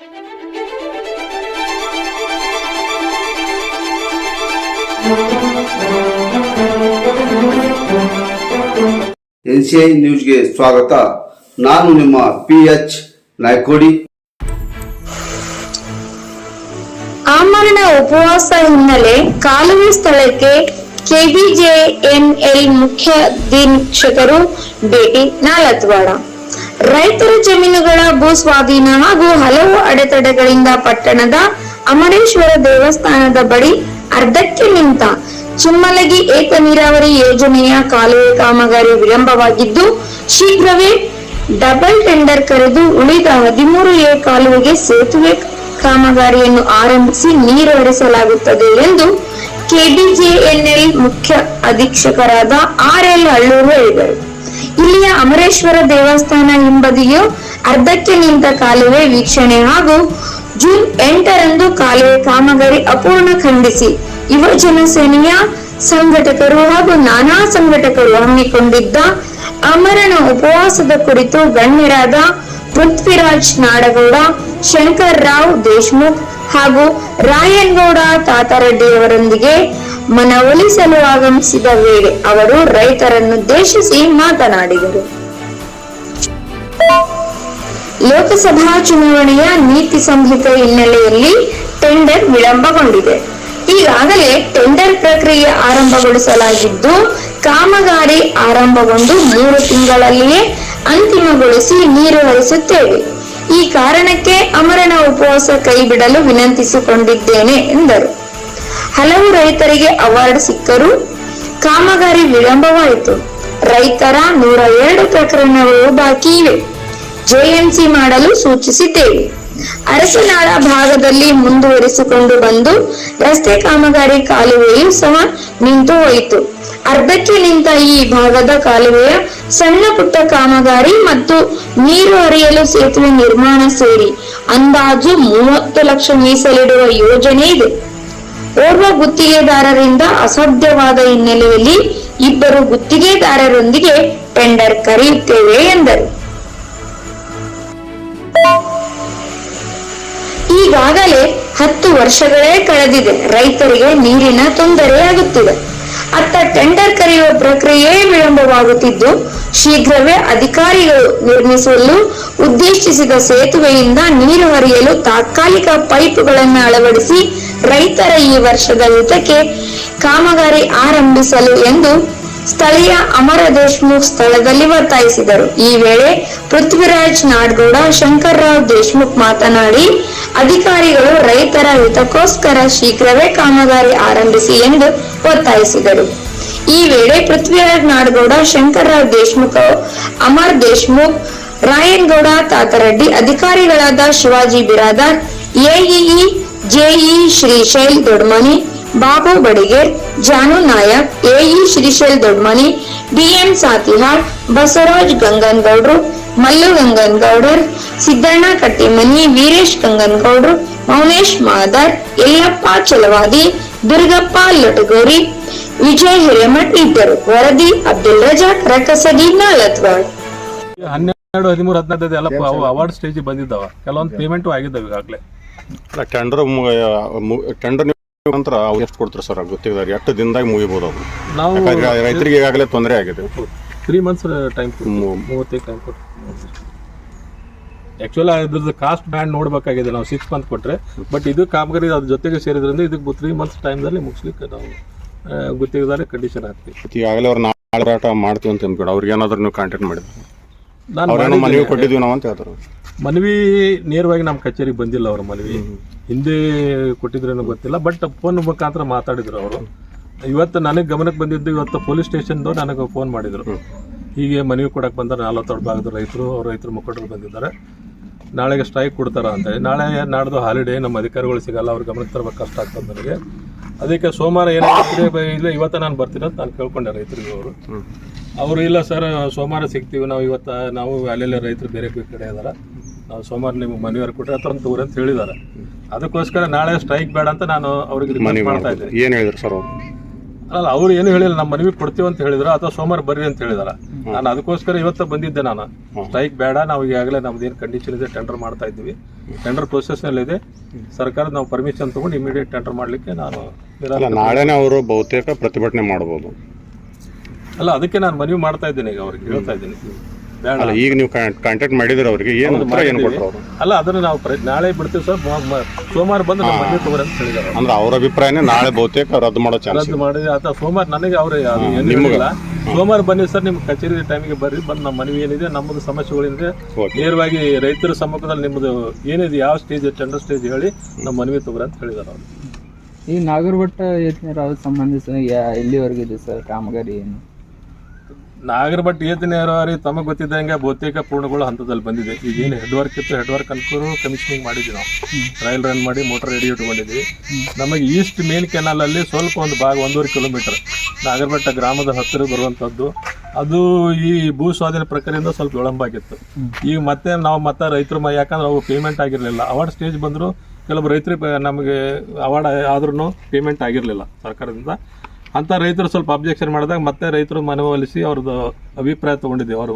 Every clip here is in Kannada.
ಎನ್ ಸಿ ಐ ನ್ಯೂಸ್ಗೆ ಸ್ವಾಗತ. ನಾನು ನಿಮ್ಮ ಪಿ ಎಚ್ ನಾಯ್ಕೋಡಿ. ಆಮರಣ ಉಪವಾಸ ಹಿನ್ನೆಲೆ ಕಾಲುವೆ ಸ್ಥಳಕ್ಕೆ ಕೆಬಿಜೆಎನ್ಎಲ್ ಮುಖ್ಯ ಅಧೀಕ್ಷಕರು ಭೇಟಿ ನಾಲತ್ವಾಡ ರೈತರ ಜಮೀನುಗಳ ಭೂ ಸ್ವಾಧೀನ ಹಾಗೂ ಹಲವು ಅಡೆತಡೆಗಳಿಂದ ಪಟ್ಟಣದ ಅಮರೇಶ್ವರ ದೇವಸ್ಥಾನದ ಬಳಿ ಅರ್ಧಕ್ಕೆ ನಿಂತ ಚುಮ್ಮಲಗಿ ಏತ ನೀರಾವರಿ ಯೋಜನೆಯ ಕಾಲುವೆ ಕಾಮಗಾರಿ ವಿಳಂಬವಾಗಿದ್ದು, ಶೀಘ್ರವೇ ಡಬಲ್ ಟೆಂಡರ್ ಕರೆದು ಉಳಿದ ಹದಿಮೂರು ಎ ಕಾಲುವೆಗೆ ಸೇತುವೆ ಕಾಮಗಾರಿಯನ್ನು ಆರಂಭಿಸಿ ನೀರು ಹರಿಸಲಾಗುತ್ತದೆ ಎಂದು ಕೆಡಿಜೆಎನ್ಎಲ್ ಮುಖ್ಯ ಅಧೀಕ್ಷಕರಾದ ಆರ್ ಎಲ್ ಹಳ್ಳೂರು ಹೇಳಿದರು. ಇಲ್ಲಿಯ ಅಮರೇಶ್ವರ ದೇವಸ್ಥಾನ ಹಿಂಬದಿಯು ಅರ್ಧಕ್ಕೆ ನಿಂತ ಕಾಲುವೆ ವೀಕ್ಷಣೆ ಹಾಗೂ ಜೂನ್ ಎಂಟರಂದು ಕಾಲುವೆ ಕಾಮಗಾರಿ ಅಪೂರ್ಣ ಖಂಡಿಸಿ. ಯುವ ಜನಸೇನೆಯ ಸಂಘಟಕರು ಹಾಗೂ ನಾನಾ ಸಂಘಟಕರು ಹಮ್ಮಿಕೊಂಡಿದ್ದ ಅಮರನ ಉಪವಾಸದ ಕುರಿತು ಗಣ್ಯರಾದ ಪೃಥ್ವಿರಾಜ್ ನಾಡಗೌಡ, ಶಂಕರ್ ರಾವ್ ದೇಶ್ಮುಖ್ ಹಾಗೂ ರಾಯನ್ಗೌಡ ತಾತಾರೆಡ್ಡಿಯವರೊಂದಿಗೆ ಮನವೊಲಿಸಲು ಆಗಮಿಸಿದ ವೇಳೆ ಅವರು ರೈತರನ್ನುದ್ದೇಶಿಸಿ ಮಾತನಾಡಿದರು. ಲೋಕಸಭಾ ಚುನಾವಣೆಯ ನೀತಿ ಸಂಹಿತೆ ಹಿನ್ನೆಲೆಯಲ್ಲಿ ಟೆಂಡರ್ ವಿಳಂಬಗೊಂಡಿದೆ. ಈಗಾಗಲೇ ಟೆಂಡರ್ ಪ್ರಕ್ರಿಯೆ ಆರಂಭಗೊಳಿಸಲಾಗಿದ್ದು, ಕಾಮಗಾರಿ ಆರಂಭಗೊಂಡು ಮೂರು ತಿಂಗಳಲ್ಲಿಯೇ ಅಂತಿಮಗೊಳಿಸಿ ನೀರು ಹರಿಸುತ್ತೇವೆ. ಈ ಕಾರಣಕ್ಕೆ ಅಮರಣ ಉಪವಾಸ ಕೈಬಿಡಲು ವಿನಂತಿಸಿಕೊಂಡಿದ್ದೇನೆ, ಎಂದರು. ಹಲವು ರೈತರಿಗೆ ಅವಾರ್ಡ್ ಸಿಕ್ಕರೂ. ಕಾಮಗಾರಿ ವಿಳಂಬವಾಯಿತು. ರೈತರ ನೂರ ಎರಡು ಪ್ರಕರಣಗಳು ಬಾಕಿ ಇವೆ. ಜೆಎಂಸಿ ಮಾಡಲು ಸೂಚಿಸಿದ್ದೇವೆ. ಅರಸನಾಳ ಭಾಗದಲ್ಲಿ ಮುಂದುವರಿಸಿಕೊಂಡು ಬಂದು ರಸ್ತೆ ಕಾಮಗಾರಿ ಕಾಲುವೆಯು ಸಹ ನಿಂತು ಹೋಯಿತು ಅರ್ಧಕ್ಕೆ ನಿಂತ ಈ ಭಾಗದ ಕಾಲುವೆಯ ಸಣ್ಣ ಪುಟ್ಟ ಕಾಮಗಾರಿ ಮತ್ತು ನೀರು ಹರಿಯಲು ಸೇತುವೆ ನಿರ್ಮಾಣ ಸೇರಿ ಅಂದಾಜು ಮೂವತ್ತು ಲಕ್ಷ ಮೀಸಲಿಡುವ ಯೋಜನೆ ಇದೆ. ಓರ್ವ ಗುತ್ತಿಗೆದಾರರಿಂದ ಅಸಾಧ್ಯವಾದ ಹಿನ್ನೆಲೆಯಲ್ಲಿ ಇಬ್ಬರು ಗುತ್ತಿಗೆದಾರರೊಂದಿಗೆ ಟೆಂಡರ್ ಕರೆಯುತ್ತೇವೆ ಎಂದರು. ಈಗಾಗಲೇ ಹತ್ತು ವರ್ಷಗಳೇ ಕಳೆದಿದೆ. ರೈತರಿಗೆ ನೀರಿನ ತೊಂದರೆಯಾಗುತ್ತಿದೆ ಅತ್ತ ಟೆಂಡರ್ ಕರೆಯುವ ಪ್ರಕ್ರಿಯೆ ವಿಳಂಬವಾಗುತ್ತಿದ್ದು, ಶೀಘ್ರವೇ ಅಧಿಕಾರಿಗಳು ನಿರ್ಮಿಸಲು ಉದ್ದೇಶಿಸಿದ ಸೇತುವೆಯಿಂದ ನೀರು ಹರಿಯಲು ತಾತ್ಕಾಲಿಕ ಪೈಪ್ಗಳನ್ನು ಅಳವಡಿಸಿ ರೈತರ ಈ ವರ್ಷದ ಯುದ್ಧಕ್ಕೆ ಕಾಮಗಾರಿ ಆರಂಭಿಸಲು ಎಂದು ಸ್ಥಳೀಯ ಅಮರ ದೇಶ್ಮುಖ್ ಸ್ಥಳದಲ್ಲಿ ಒತ್ತಾಯಿಸಿದರು. ಈ ವೇಳೆ ಪೃಥ್ವಿರಾಜ್ ನಾಡ್ಗೌಡ, ಶಂಕರ್ರಾವ್ ದೇಶ್ಮುಖ್ ಮಾತನಾಡಿ, ಅಧಿಕಾರಿಗಳು ರೈತರ ಹಿತಕ್ಕೋಸ್ಕರ ಶೀಘ್ರವೇ ಕಾಮಗಾರಿ ಆರಂಭಿಸಿ ಎಂದು ಒತ್ತಾಯಿಸಿದರು. ಈ ವೇಳೆ ಪೃಥ್ವಿರಾಜ್ ನಾಡ್ಗೌಡ, ಶಂಕರ್ರಾವ್ ದೇಶ್ಮುಖ್, ಅಮರ್ ದೇಶ್ಮುಖ್, ರಾಯನ್ಗೌಡ, ತಾತರೆಡ್ಡಿ ಅಧಿಕಾರಿಗಳಾದ Shivaji Biradar, AEE JE Shrishail Dodmani Babu Badiger Janu Nayak AE Shrishail Dodmani BM Satihal Basavaraj Ganganagoudru Mallu ಗಂಗನ್ಗೌಡರ್ Siddanna Kattimani Veeresh Ganganagoudru Mounesh Madar Yallappa Chalavadi Durgappa Latagori Vijay Hiremath ಇದ್ದರು ವರದಿ ಅಬ್ದುಲ್ ರಜಾಕ್ ರಕಸಗಿ ನಾಲತ್ವಾಡ್ ಹನ್ನೆರಡು ಹದಿಮೂರು ಹದಿನೈದು ಅವಾರ್ಡ್ ಸ್ಟೇಜ್ ಬಂದಿದ್ದಾವ ಕೆಲವೊಂದು ಪೇಮೆಂಟ್ ಆಗಿದ್ದಾವೆ ಈಗಾಗಲೇ ಟೆಂಡರ್ ಟೆಂಡರ್ ನಂತರ ಅವ್ರು ಎಷ್ಟು ಕೊಡ್ತಾರೆ ಸರ್ ಗೊತ್ತಿದ್ದಾರೆ ಎಷ್ಟು ದಿನದಾಗ ಮುಗಿಬೋದು ಅವರು. ನಾವು ರೈತರಿಗೆ ಈಗಾಗಲೇ ತೊಂದರೆ ಆಗಿದೆ. ತ್ರೀ ಮಂತ್ಸ್ ಟೈಮ್ ಮೂವತ್ತೈದು ಟೈಮ್ ಕೊಟ್ಟು ಆ್ಯಕ್ಚುಲಿ ಇದ್ರದ್ದು ಕಾಸ್ಟ್ ಬ್ಯಾಂಡ್ ನೋಡಬೇಕಾಗಿದೆ ನಾವು ಸಿಕ್ಸ್ ಮಂತ್ ಕೊಟ್ಟರೆ ಬಟ್ ಇದು ಕಾಮಗಾರಿ ಅದ್ರ ಜೊತೆಗೆ ಸೇರಿದ್ರಿಂದ ಇದಕ್ಕೆ ತ್ರೀ ಮಂತ್ಸ್ ಟೈಮ್ದಲ್ಲಿ ಮುಗಿಸ್ಲಿಕ್ಕೆ ನಾವು ಗುತ್ತಿಗೆದಾರಿ ಕಂಡೀಷನ್ ಆಗ್ತೀವಿ. ಈಗಾಗಲೇ ಅವ್ರು ನಾಳೆ ಹೋರಾಟ ಮಾಡ್ತೀವಿ ಅಂತ ಅಂದ್ಬಿಡು ಅವ್ರಿಗೆ ಏನಾದರೂ ನೀವು ಕಾಂಟ್ಯಾಕ್ಟ್ ಮಾಡಿದ್ರು? ನಾನು ಮನವಿ. ಕೊಟ್ಟಿದ್ದೀವಿ ನಾವು ಅಂತ ಹೇಳ್ತಾರೆ ಮನವಿ ನೇರವಾಗಿ ನಮ್ಮ ಕಚೇರಿಗೆ ಬಂದಿಲ್ಲ ಅವ್ರ ಮನವಿ. ಹಿಂದೆ ಕೊಟ್ಟಿದ್ರೇನೋ ಗೊತ್ತಿಲ್ಲ ಬಟ್ ಫೋನ್ ಮುಖಾಂತರ ಮಾತಾಡಿದ್ರು ಅವರು. ಇವತ್ತು ನನಗೆ ಗಮನಕ್ಕೆ ಬಂದಿದ್ದು ಇವತ್ತು ಪೊಲೀಸ್ ಸ್ಟೇಷನ್ದು ನನಗೆ ಫೋನ್ ಮಾಡಿದ್ರು. ಹೀಗೆ ಮನವಿ ಕೊಡಕ್ಕೆ ಬಂದರೆ ನಲವತ್ತೆರಡು ಭಾಗದ ರೈತರು ಅವ್ರ ರೈತರ ಮುಖಂಡರು ಬಂದಿದ್ದಾರೆ. ನಾಳೆಗೆ ಸ್ಟ್ರೈಕ್ ಕೊಡ್ತಾರ ಅಂತ ನಾಳೆ ನಾಡ್ದು ಹಾಲಿಡೇ ನಮ್ಮ ಅಧಿಕಾರಿಗಳು ಸಿಗಲ್ಲ ಅವ್ರ ಗಮನಕ್ಕೆ ತರಬೇಕು ಕಷ್ಟ ಆಗ್ತದೆ ನನಗೆ ಅದಕ್ಕೆ ಸೋಮವಾರ ಏನಾಗ್ತದೆ ಇಲ್ಲ ಇವತ್ತು ನಾನು ಬರ್ತೀನಿ ಅಂತ ನಾನು ಕೇಳ್ಕೊಂಡೆ ರೈತರಿಗೆ ಅವರು. ಅವರು ಇಲ್ಲ ಸರ್ ಸೋಮವಾರ ಸಿಗ್ತೀವಿ ನಾವು ಇವತ್ತು ನಾವು ಅಲ್ಲೆಲ್ಲ ರೈತರು ಬೇರೆ ಬೇರೆ ಕಡೆ ಇದಾರೆ. ನಾವು ಸೋಮವಾರ ನಿಮ್ಗೆ ಮನವಿಯವರು ಕೊಟ್ಟರೆ ಹತ್ರ ತಗೋರಿ ಅಂತ ಹೇಳಿದ್ದಾರೆ ಅದಕ್ಕೋಸ್ಕರ ನಾಳೆ ಸ್ಟ್ರೈಕ್ ಬೇಡ ಅಂತ ನಾನು ಅವ್ರಿಗೆ ಮನವಿ ಮಾಡ್ತಾ ಇದ್ದೆ. ಏನು ಹೇಳಿದ್ರು ಸರ್ ಅವರು? ಅಲ್ಲ ಅವ್ರು ಏನು ಹೇಳಿಲ್ಲ ನಮ್ಮ ಮನವಿ ಕೊಡ್ತೀವಿ ಅಂತ ಹೇಳಿದ್ರು ಅಥವಾ ಸೋಮವಾರ ಬರ್ರಿ ಅಂತ ಹೇಳಿದಾರೆ. ನಾನು ಅದಕ್ಕೋಸ್ಕರ ಇವತ್ತು ಬಂದಿದ್ದೆ ನಾನು. ಸ್ಟ್ರೈಕ್ ಬೇಡ ನಾವು ಈಗಾಗಲೇ ನಮ್ದು ಏನು ಕಂಡೀಷನ್ ಇದೆ ಟೆಂಡರ್ ಮಾಡ್ತಾ ಇದ್ವಿ ಟೆಂಡರ್ ಪ್ರೊಸೆಸ್ನಲ್ಲಿದೆ ಸರ್ಕಾರ ನಾವು ಪರ್ಮಿಷನ್ ತಗೊಂಡು ಇಮಿಡಿಯೇಟ್ ಟೆಂಡರ್ ಮಾಡಲಿಕ್ಕೆ ನಾನು ನಾಳೆನೇ ಅವರು ಬಹುತೇಕ ಪ್ರತಿಭಟನೆ ಮಾಡ್ಬೋದು. ಅಲ್ಲ ಅದಕ್ಕೆ ನಾನು ಮನವಿ ಮಾಡ್ತಾ ಇದ್ದೀನಿ ಈಗ ಅವ್ರಿಗೆ ಹೇಳ್ತಾ ಇದ್ದೀನಿ. ಅಲ್ಲ ಈಗ ನೀವು ಕಾಂಟ್ಯಾಕ್ಟ್ ಮಾಡಿದ್ರೆ ಅವರಿಗೆ ಏನು ಉತ್ತರ ಏನು. ಕೊಟ್ಟರು ಅವರು? ಅಲ್ಲ ಅದನ್ನ ನಾವು ಪ್ರ- ನಾಳೆ ಬಿಡ್ತೀವಿ ಸರ್ ಸೋಮವಾರ ಬಂದು ನಮ್ಮ ಮನೆ ತಗೋರಿ ಅಂತ ಹೇಳಿದಾರೆ ಅಂದ್ರೆ ಅವ್ರ ಅಭಿಪ್ರಾಯನೇ ನಾಳೆ ಬಹುತೇಕ ರದ್ದು ಮಾಡೋ ಚಾನ್ಸ್ ರದ್ದು ಮಾಡಿ ಅಥವಾ ಸೋಮವಾರ ನನಗೆ ಅವ್ರು ಅದು ಏನು ನಿಮ್ಗೆ? ಸೋಮವಾರ ಬನ್ನಿ ಸರ್ ನಿಮ್ಮ ಕಚೇರಿ ಟೈಮಿಗೆ ಬರ್ರಿ ಬಂದು ನಮ್ಮ ಮನವಿ ಏನಿದೆ ನಮ್ಮದು ಸಮಸ್ಯೆಗಳಿದೆ ಓಕೆ. ನೇರವಾಗಿ ರೈತರ ಸಮ್ಮುಖದಲ್ಲಿ ನಿಮ್ಮದು ಏನಿದೆ ಯಾವ ಸ್ಟೇಜ್ ಟೆಂಡರ್ ಸ್ಟೇಜ್ ಹೇಳಿ ನಮ್ಮ ಮನವಿ ತಗೋರಿ ಅಂತ ಹೇಳಿದಾರೆ ಅವರು. ಈ ನಾಗರಬಟ್ಟ ಯೋಜನೆ ಸಂಬಂಧಿಸಿದ ಎಲ್ಲಿವರೆಗಿದೆ ಸರ್ ಕಾಮಗಾರಿ ಏನು? ನಾಗರಭಟ್ ಏತ ನೇರವಾರಿ ತಮಗೆ ಗೊತ್ತಿದ್ದಂಗೆ ಬಹುತೇಕ ಪೂರ್ಣಗಳು ಹಂತದಲ್ಲಿ ಬಂದಿದೆ. ಈಗ ಏನು ಹೆಡ್ ವರ್ಕ್ ಇತ್ತು ಹೆಡ್ ವರ್ಕ್ ಕಮಿಷನಿಂಗ್ ಮಾಡಿದ್ವಿ ನಾವು. ರೈಲ್ ರನ್ ಮಾಡಿ ಮೋಟರ್ ರೆಡಿ ಇಟ್ಕೊಂಡಿದ್ವಿ. ನಮಗೆ ಈಸ್ಟ್ ಮೇನ್ ಕೆನಾಲ್ ಅಲ್ಲಿ ಸ್ವಲ್ಪ ಒಂದು ಭಾಗ, ಒಂದೂವರೆ ಕಿಲೋಮೀಟರ್ ನಾಗರಭಟ್ಟ ಗ್ರಾಮದ ಹತ್ತಿರ ಬರುವಂಥದ್ದು. ಅದು ಈ ಭೂ ಸ್ವಾಧೀನ ಪ್ರಕ್ರಿಯೆಯಿಂದ ಸ್ವಲ್ಪ ವಿಳಂಬ ಆಗಿತ್ತು. ಈಗ ಮತ್ತೆ ನಾವು ಮತ್ತೆ ರೈತರು ಮ- ಯಾಕಂದ್ರೆ ಅವು ಪೇಮೆಂಟ್ ಆಗಿರಲಿಲ್ಲ. ಅವಾರ್ಡ್ ಸ್ಟೇಜ್ ಬಂದರೂ ಕೆಲವು ರೈತರಿಗೆ ನಮಗೆ ಅವಾರ್ಡ್ ಆದ್ರೂ ಪೇಮೆಂಟ್ ಆಗಿರಲಿಲ್ಲ ಸರ್ಕಾರದಿಂದ. ಅಂತ ರೈತರು ಸ್ವಲ್ಪ ಅಬ್ಜೆಕ್ಷನ್ ಮಾಡಿದಾಗ ಮತ್ತೆ ರೈತರು ಮನವೊಲಿಸಿ ಅವ್ರದ್ದು ಅಭಿಪ್ರಾಯ ತಗೊಂಡಿದ್ದೀವಿ ಅವರು.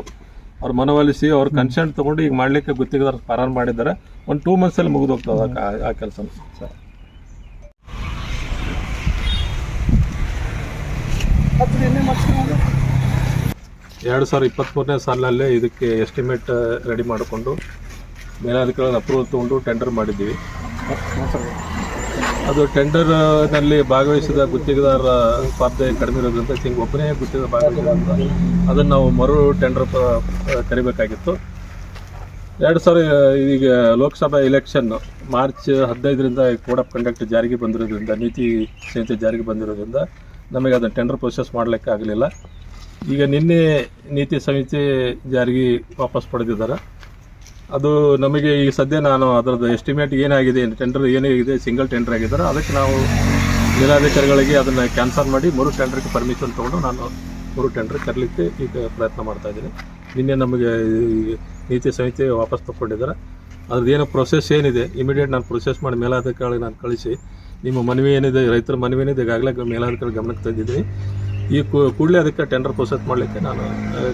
ಅವ್ರ ಮನವೊಲಿಸಿ ಅವ್ರ ಕನ್ಸೆಂಟ್ ತಗೊಂಡು ಈಗ ಮಾಡ್ಲಿಕ್ಕೆ ಗುತ್ತಿಗೆದಾರ ಪ್ರಾರಂಭ ಮಾಡಿದ್ದಾರೆ. ಒಂದು ಟೂ ಮಂತ್ಸಲ್ಲಿ ಮುಗಿದೋಗ್ತದೆ ಆ- ಆ ಕೆಲಸ. ಸರ್ ಎರಡು ಸಾವಿರದ ಇಪ್ಪತ್ತ್ಮೂರನೇ ಸಾಲಿನಲ್ಲೇ ಇದಕ್ಕೆ ಎಸ್ಟಿಮೇಟ್ ರೆಡಿ ಮಾಡಿಕೊಂಡು ಮೇಲಾಧಿಕಾರಿಗಳ ಅಪ್ರೂವಲ್ ತೊಗೊಂಡು ಟೆಂಡರ್ ಮಾಡಿದ್ದೀವಿ. ಅದು ಟೆಂಡರ್ನಲ್ಲಿ ಭಾಗವಹಿಸಿದ ಗುತ್ತಿಗೆದಾರರ ಸ್ಪರ್ಧೆ ಕಡಿಮೆ ಇರೋದ್ರಿಂದ ಹಿಂಗೆ ಒಬ್ಬನೇ ಗುತ್ತಿಗೆ ಭಾಗವಹಿಸಿದ್ರಿಂದ ಅದನ್ನು ನಾವು ಮರು ಟೆಂಡರ್ ಕರಿಬೇಕಾಗಿತ್ತು. ಎರಡು ಸಾವಿರ, ಈಗ ಲೋಕಸಭಾ ಎಲೆಕ್ಷನ್ ಮಾರ್ಚ್ ಹದಿನೈದರಿಂದ ಕೋಡ್ ಆಫ್ ಕಂಡಕ್ಟ್ ಜಾರಿಗೆ ಬಂದಿರೋದ್ರಿಂದ, ನೀತಿ ಸಂಹಿತೆ ಜಾರಿಗೆ ಬಂದಿರೋದ್ರಿಂದ ನಮಗೆ ಅದನ್ನು ಟೆಂಡರ್ ಪ್ರೊಸೆಸ್ ಮಾಡಲಿಕ್ಕೆ ಆಗಲಿಲ್ಲ. ಈಗ ನಿನ್ನೆ ನೀತಿ ಸಂಹಿತೆ ಜಾರಿಗೆ ವಾಪಸ್ ಪಡೆದಿದ್ದಾರೆ. ಅದು ನಮಗೆ ಈಗ ಸದ್ಯ ನಾನು ಅದರದ್ದು ಎಸ್ಟಿಮೇಟ್ ಏನಾಗಿದೆ ಟೆಂಡರ್ ಏನಾಗಿದೆ ಸಿಂಗಲ್ ಟೆಂಡರ್ ಆಗಿದ್ದಾರೆ, ಅದಕ್ಕೆ ನಾವು ಜಿಲ್ಲಾಧಿಕಾರಿಗಳಿಗೆ ಅದನ್ನು ಕ್ಯಾನ್ಸಲ್ ಮಾಡಿ ಮೂರು ಟೆಂಡರ್ಗೆ ಪರ್ಮಿಷನ್ ತೊಗೊಂಡು ನಾನು ಮೂರು ಟೆಂಡರ್ ಕರಲಿಕ್ಕೆ ಈಗ ಪ್ರಯತ್ನ ಮಾಡ್ತಾ ಇದ್ದೀನಿ. ನಿನ್ನೆ ನಮಗೆ ನೀತಿ ಸಂಹಿತೆ ವಾಪಸ್ ತಗೊಂಡಿದ್ದಾರೆ ಅದ್ರದ್ದು ಏನು ಪ್ರೊಸೆಸ್ ಏನಿದೆ ಇಮಿಡಿಯೇಟ್ ನಾನು ಪ್ರೊಸೆಸ್ ಮಾಡಿ ಮೇಲಾಧಿಕಾರಿಗಳಿಗೆ ನಾನು ಕಳಿಸಿ, ನಿಮ್ಮ ಮನವಿ ಏನಿದೆ, ರೈತರ ಮನವಿ ಏನಿದೆ, ಈಗಾಗಲೇ ಮೇಲಾಧಿಕಾರಿ ಗಮನಕ್ಕೆ ತಂದಿದ್ದೀನಿ. ಈ ಕೂಡಲೇ ಅದಕ್ಕೆ ಟೆಂಡರ್ ಪ್ರೊಸೆಸ್ ಮಾಡಲಿಕ್ಕೆ ನಾನು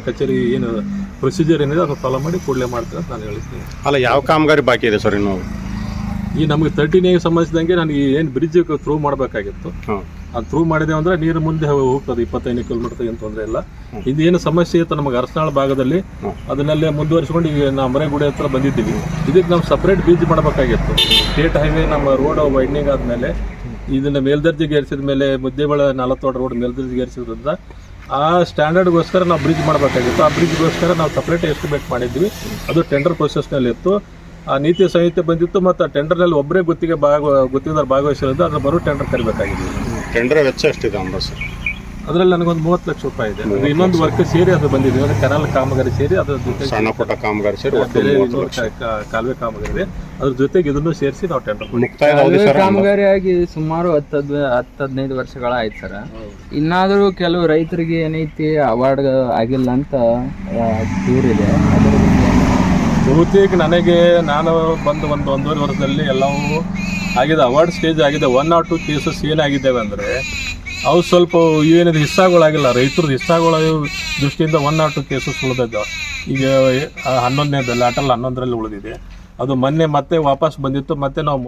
ಕಚೇರಿ ಏನು ಪ್ರೊಸೀಜರ್ ಏನಿದೆ ಅದನ್ನು ಫಾಲೋ ಮಾಡಿ ಕೂಡಲೇ ಮಾಡ್ತೀನಿ ಅಂತ ನಾನು ಹೇಳ್ತೀನಿ ಅಲ್ಲ ಯಾವ ಕಾಮಗಾರಿ ಬಾಕಿ ಇದೆ ಸರ್ ಇನ್ನು? ಈ ನಮಗೆ ತರ್ಟೀನ್ ಎಗೆ ಸಂಬಂಧಿಸಿದಂಗೆ ನನಗೆ ಏನು ಬ್ರಿಡ್ಜ್ ಥ್ರೂ ಮಾಡಬೇಕಾಗಿತ್ತು. ಹಾಂ. ಅದು ಥ್ರೂ ಮಾಡಿದೆ ಅಂದರೆ ನೀರು ಮುಂದೆ ಹೋಗ್ತದೆ ಇಪ್ಪತ್ತೈದು ಕಿಲೋಮೀಟರ್ ಏನು ತೊಂದರೆ ಇಲ್ಲ. ಇದೇನು ಏನು ಸಮಸ್ಯೆ ಇತ್ತು ನಮಗೆ ಅರಸನಾಳ ಭಾಗದಲ್ಲಿ. ಅದನ್ನಲ್ಲೇ ಮುಂದುವರಿಸ್ಕೊಂಡು ಈಗ ನಾವು ಮರೆಗುಡಿ ಹತ್ರ ಬಂದಿದ್ದೀವಿ. ಇದಕ್ಕೆ ನಾವು ಸಪ್ರೇಟ್ ಬ್ರಿಡ್ಜ್ ಮಾಡಬೇಕಾಗಿತ್ತು. ಸ್ಟೇಟ್ ಹೈವೇ ನಮ್ಮ ರೋಡ್ ವೈಡ್ನಿಂಗ್ ಆದಮೇಲೆ ಇದನ್ನು ಮೇಲ್ದರ್ಜೆಗೆ ಏರಿಸಿದ ಮೇಲೆ ಮುದ್ದೆಬಳ ನಾಲ್ಕು ರೋಡ್ ಮೇಲ್ದರ್ಜೆಗೆ ಏರಿಸಿದ್ರಿಂದ ಆ ಸ್ಟ್ಯಾಂಡರ್ಡ್ಗೋಸ್ಕರ ನಾವು ಬ್ರಿಡ್ಜ್ ಮಾಡಬೇಕಾಗಿತ್ತು. ಆ ಬ್ರಿಡ್ಜ್ಗೋಸ್ಕರ ನಾವು ಸಪ್ರೇಟ್ ಎಸ್ಟಿಮೇಟ್ ಮಾಡಿದ್ವಿ. ಅದು ಟೆಂಡರ್ ಪ್ರೊಸೆಸ್ನಲ್ಲಿ ಇತ್ತು. ಆ ನೀತಿ ಸಂಹಿತೆ ಬಂದಿತ್ತು ಮತ್ತು ಆ ಟೆಂಡರ್ನಲ್ಲಿ ಒಬ್ಬರೇ ಗುತ್ತಿಗೆ ಭಾಗ ಗುತ್ತಿಗೆದಾರ ಭಾಗವಹಿಸಿರೋದು, ಅದ್ರ ಬರೋ ಟೆಂಡರ್ ಕರಿಬೇಕಾಗಿದೆ. ಟೆಂಡರ್ ವೆಚ್ಚ ಎಷ್ಟಿದೆ ಅಂದಾಜು ಸರ್? ಅದರಲ್ಲಿ ನನಗೊಂದು ಮೂವತ್ತು ಲಕ್ಷ ರೂಪಾಯಿ ಇದೆ. ಅದು ಇನ್ನೊಂದು ವರ್ಕ್ ಸೇರಿ ಅದು ಬಂದಿದೆ. ಅಂದ್ರೆ ಕೆನಾಲ್ ಕಾಮಗಾರಿ ಸೇರಿ ಅದ್ರ ಜೊತೆ ಸಣ್ಣ ಪುಟ್ಟ ಕಾಮಗಾರಿ ಸೇರಿ ಒಟ್ಟು ಬೇರೆ ಮೂವತ್ತು ಇನ್ನೊಂದು ಲಕ್ಷ. ಕಾ- ಕಾ- ಕಾಲುವೆ ಕಾಮಗಾರಿ ಇದೆ. ಅದ್ರ ಜೊತೆಗೆ ಇದನ್ನು ಸೇರಿಸಿ ನಾವು ಟೆಂಡರ್ ಮುಕ್ತಾಯ ಅವಧಿ ಕಾಮಗಾರಿ ಕಾಮಗಾರಿಯಾಗಿ ಸುಮಾರು ಹತ್ತದ್ ಹತ್ತು ಹದಿನೈದು ವರ್ಷಗಳಾಯ್ತು ಸರ್. ಇನ್ನಾದರೂ ಕೆಲವು ರೈತರಿಗೆ ಏನೈತಿ ಅವಾರ್ಡ್ ಆಗಿಲ್ಲ ಅಂತ ಆ, ದೂರಿದೆ ಅದರ ಬಗ್ಗೆ ಏನು? ಬಹುತೇಕ ನನಗೆ ನಾನು ಬಂದು ಒಂದು ಒಂದೂವರೆ ವರ್ಷದಲ್ಲಿ ಎಲ್ಲವೂ ಆಗಿದೆ. ಅವಾರ್ಡ್ ಸ್ಟೇಜ್ ಆಗಿದೆ. ಒನ್ ಆರ್ ಟು ಕೇಸಸ್ ಏನಾಗಿದ್ದೇವೆ ಅಂದರೆ ಅವು ಸ್ವಲ್ಪ ಏನಿದೆ ಹಿಸ್ಸಾಗಳಾಗಿಲ್ಲ, ರೈತರದ್ದು ಹಿಸ್ಸಾಗಳ ದೃಷ್ಟಿಯಿಂದ ಒನ್ ಆರ್ ಟು ಕೇಸಸ್ ಉಳಿದಿದ್ದಾವೆ. ಈಗ ಹನ್ನೊಂದನೇದಲ್ಲಿ ಅಟಲ್ ಹನ್ನೊಂದರಲ್ಲಿ ಉಳಿದಿದೆ. ಅದು ಮೊನ್ನೆ ಮತ್ತೆ ವಾಪಸ್ ಬಂದಿತ್ತು, ಮತ್ತೆ ನಾವು